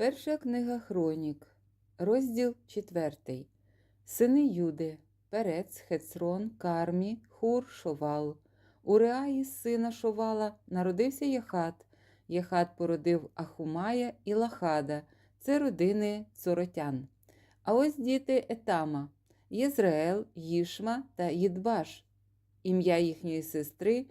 Перша книга Хронік, розділ 4. Сини Юди, Перец, Хецрон, Кармі, Хур, Шовал. У Реаї сина Шовала народився Яхат. Яхат породив Ахумая і Лахада, це родини цоротян. А ось діти Етама, Єзраел, Їшма та Їдбаш, ім'я їхньої сестри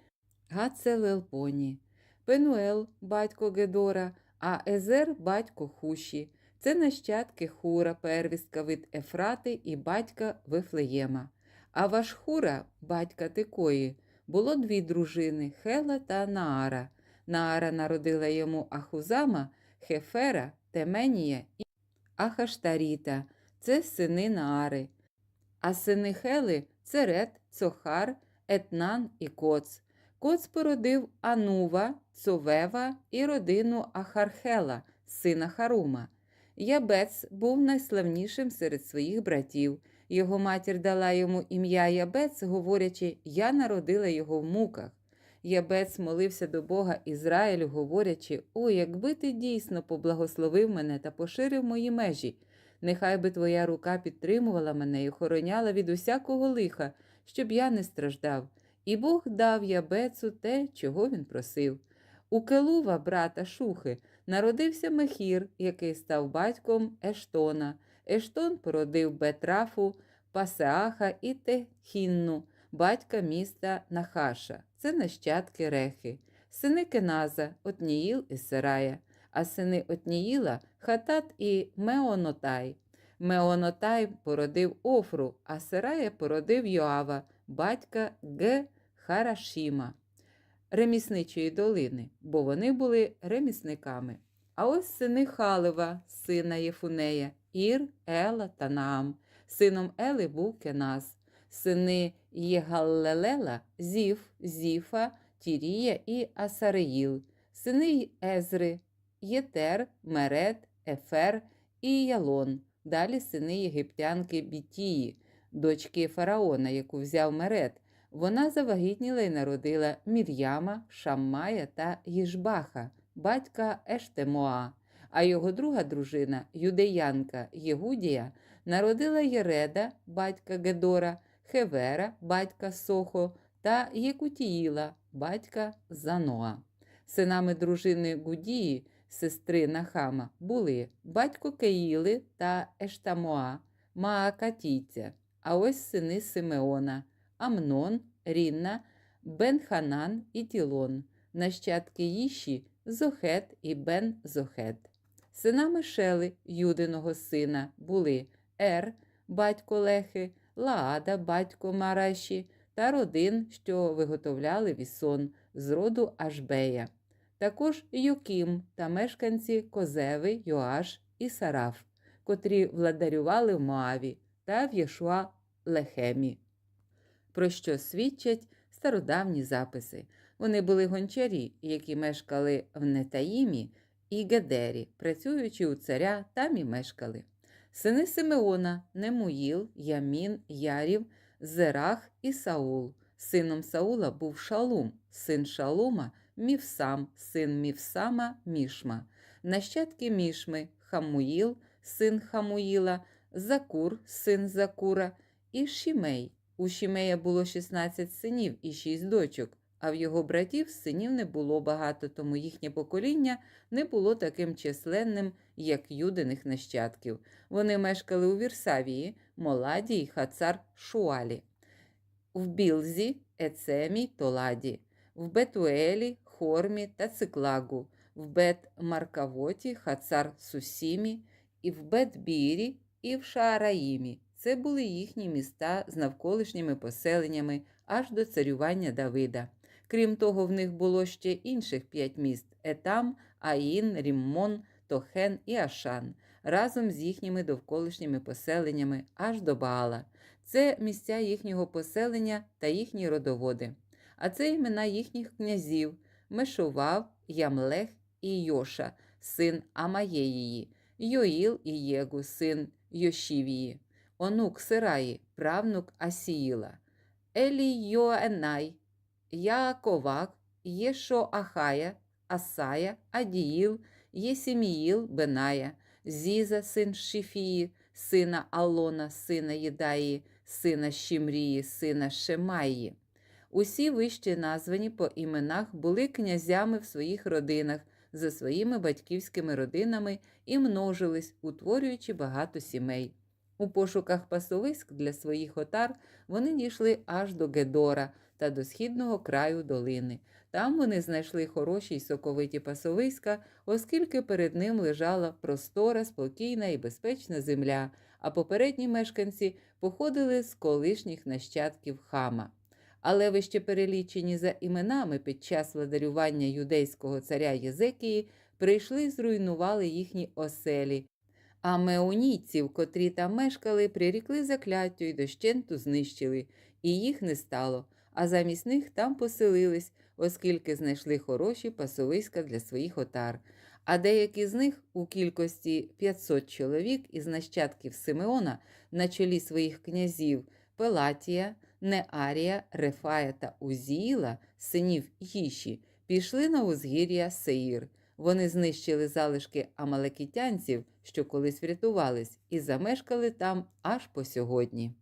Гацелелпоні, Пенуел, батько Гедора, а Езер батько Хуші. Це нащадки Хура, первістка від Ефрати і батька Вифлеєма. А Вашхура, батька Тикої, було дві дружини Хела та Наара. Наара народила йому Ахузама, Хефера, Теменія і Ахаштаріта. Це сини Наари. А сини Хели це Рет, Цохар, Етнан і Коц. Коц породив Анува, Цовева і родину Ахархела, сина Харума. Ябец був найславнішим серед своїх братів. Його матір дала йому ім'я Ябец, говорячи, я народила його в муках. Ябец молився до Бога Ізраїлю, говорячи: О, якби ти дійсно поблагословив мене та поширив мої межі, нехай би твоя рука підтримувала мене і охороняла від усякого лиха, щоб я не страждав. І Бог дав Ябецу те, чого він просив. У Келува, брата Шухи, народився Мехір, який став батьком Ештона. Ештон породив Бетрафу, Пасеаха і Техінну, батька міста Нахаша. Це нащадки Рехи, сини Кеназа, Отніїл і Сарая, а сини Отніїла Хатат і Меонотай. Меонотай породив Офру, а Сарая породив Йоава, батька Г. Харашіма, ремісничої долини, бо вони були ремісниками. А ось сини Халева, сина Єфунея, Ір, Ела та Наам. Сином Ели був Кеназ, сини Єгаллелела, Зіф, Зіфа, Тірія і Асареїл, сини Езри, Єтер, Мерет, Ефер і Ялон. Далі сини єгиптянки Бітії, дочки фараона, яку взяв Мерет. Вона завагітніла і народила Мір'яма, Шаммая та Їжбаха, батька Ештемоа. А його друга дружина, юдеянка Єгудія, народила Єреда, батька Гедора, Хевера, батька Сохо та Єкутіїла, батька Заноа. Синами дружини Гудії, сестри Нахама, були батько Кеїли та Ештамоа, Маакатійця, а ось сини Симеона, Амнон, Рінна, Бенханан і Тілон, нащадки Їші, Зохет і Бен Зохет. Синами Шели, Юдиного сина, були Ер, батько Лехи, Лаада, батько Мараші та родин, що виготовляли вісон з роду Ашбея. Також Юкім та мешканці Козеви, Йоаш і Сараф, котрі владарювали в Моаві та в Єшуа Лехемі. Про що свідчать стародавні записи. Вони були гончарі, які мешкали в Нетаїмі і Гедері, працюючи у царя, там і мешкали. Сини Симеона, Немуїл, Ямін, Ярів, Зерах і Саул. Сином Саула був Шалум, син Шалума, Мівсам, син Мівсама, Мішма. Нащадки Мішми, Хамуїл, син Хамуїла, Закур, син Закура, і Шімей. У Шімея було 16 синів і 6 дочок, а в його братів синів не було багато, тому їхнє покоління не було таким численним, як юдиних нащадків. Вони мешкали у Вірсавії, Моладі й Хацар Шуалі, в Білзі, Ецемі, Толаді, в Бетуелі, Хормі та Циклагу, в Бет-Маркавоті, Хацар Сусімі, і в Бет-Бірі, і в Шаараїмі. Це були їхні міста з навколишніми поселеннями аж до царювання Давида. Крім того, в них було ще інших п'ять міст Етам, Аїн, Ріммон, Тохен і Ашан, разом з їхніми довколишніми поселеннями аж до Баала. Це місця їхнього поселення та їхні родоводи. А це імена їхніх князів Мешував, Ямлех і Йоша, син Амаєїї, Йоїл і Єгу, син Йошівії. Онук Сираї, правнук Асіїла, Елійоенай, Яаковак, Єшоахая, Асая, Адіїл, Єсіміїл Беная, Зіза, син Шифії, сина Алона, сина Єдаї, сина Щімрії, сина Шемаї. Усі вище названі по іменах були князями в своїх родинах за своїми батьківськими родинами і множились, утворюючи багато сімей. У пошуках пасовиськ для своїх отар вони дійшли аж до Гедора та до східного краю долини. Там вони знайшли хороші й соковиті пасовиська, оскільки перед ним лежала простора, спокійна і безпечна земля, а попередні мешканці походили з колишніх нащадків хама. Але вище перелічені за іменами під час владарювання юдейського царя Єзекії прийшли і зруйнували їхні оселі, а меонійців, котрі там мешкали, прирікли закляттю і дощенту знищили, і їх не стало, а замість них там поселились, оскільки знайшли хороші пасовиська для своїх отар. А деякі з них у кількості 500 чоловік із нащадків Симеона на чолі своїх князів Пелатія, Неарія, Рефая та Узіїла, синів Їші, пішли на узгір'я Сеїр. Вони знищили залишки амалекітянців, що колись врятувались, і замешкали там аж по сьогодні.